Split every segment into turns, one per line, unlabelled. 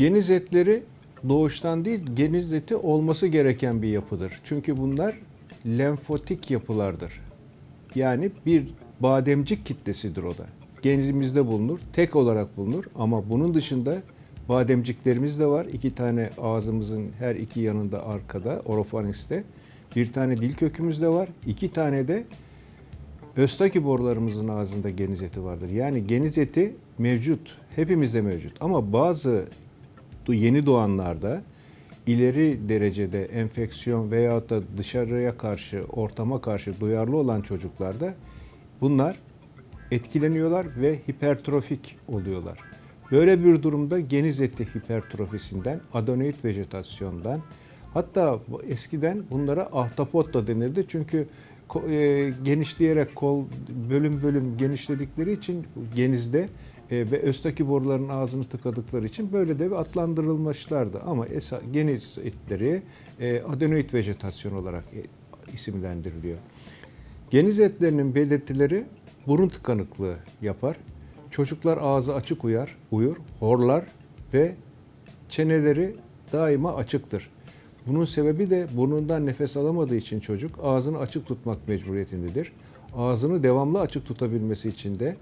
Geniz etleri doğuştan değil, geniz eti olması gereken bir yapıdır. Çünkü bunlar lenfotik yapılardır. Yani bir bademcik kitlesidir o da. Genizimizde bulunur, tek olarak bulunur ama bunun dışında bademciklerimiz de var. İki tane ağzımızın her iki yanında arkada, orofaringste. Bir tane dil kökümüz de var. İki tane de Östaki borularımızın ağzında geniz eti vardır. Yani geniz eti mevcut, hepimizde mevcut. Ama bazı du- yeni doğanlarda ileri derecede enfeksiyon veyahut da dışarıya karşı, ortama karşı duyarlı olan çocuklarda bunlar etkileniyorlar ve hipertrofik oluyorlar. Böyle bir durumda geniz eti hipertrofisinden, adenoid vejetasyondan, hatta eskiden bunlara ahtapot da denirdi. Çünkü e, genişleyerek kol bölüm bölüm genişledikleri için genizde e, ve östaki boruların ağzını tıkadıkları için böyle de bir adlandırılmışlardı. Ama esa, geniz etleri e, adenoid vejetasyon olarak e, isimlendiriliyor. Geniz etlerinin belirtileri burun tıkanıklığı yapar. Çocuklar ağzı açık uyar, uyur, horlar ve çeneleri daima açıktır. Bunun sebebi de burnundan nefes alamadığı için çocuk ağzını açık tutmak mecburiyetindedir. Ağzını devamlı açık tutabilmesi için de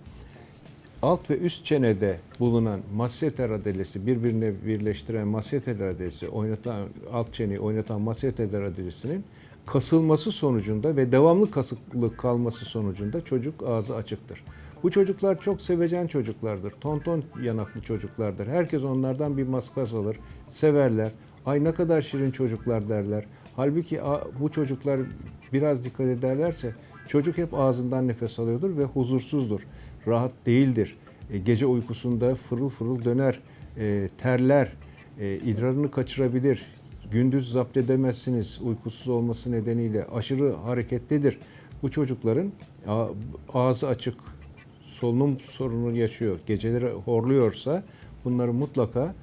alt ve üst çenede bulunan masseter adelesi birbirine birleştiren masseter adelesi oynatan alt çeneyi oynatan masseter adelesinin kasılması sonucunda ve devamlı kasıklık kalması sonucunda çocuk ağzı açıktır. Bu çocuklar çok sevecen çocuklardır. Tonton yanaklı çocuklardır. Herkes onlardan bir maskas alır, severler. Ay ne kadar şirin çocuklar derler. Halbuki bu çocuklar biraz dikkat ederlerse çocuk hep ağzından nefes alıyordur ve huzursuzdur. Rahat değildir. E, gece uykusunda fırıl fırıl döner, e, terler, e, idrarını kaçırabilir. Gündüz zapt edemezsiniz uykusuz olması nedeniyle aşırı hareketlidir. Bu çocukların ağzı açık, solunum sorunu yaşıyor, geceleri horluyorsa bunları mutlaka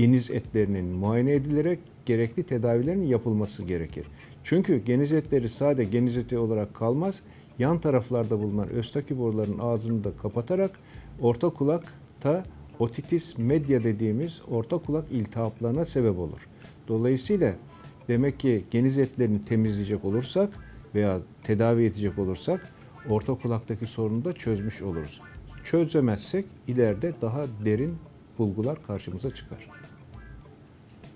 geniz etlerinin muayene edilerek gerekli tedavilerin yapılması gerekir. Çünkü geniz etleri sade geniz eti olarak kalmaz. Yan taraflarda bulunan östaki boruların ağzını da kapatarak orta kulakta otitis media dediğimiz orta kulak iltihaplarına sebep olur. Dolayısıyla demek ki geniz etlerini temizleyecek olursak veya tedavi edecek olursak orta kulaktaki sorunu da çözmüş oluruz. Çözemezsek ileride daha derin bulgular karşımıza çıkar.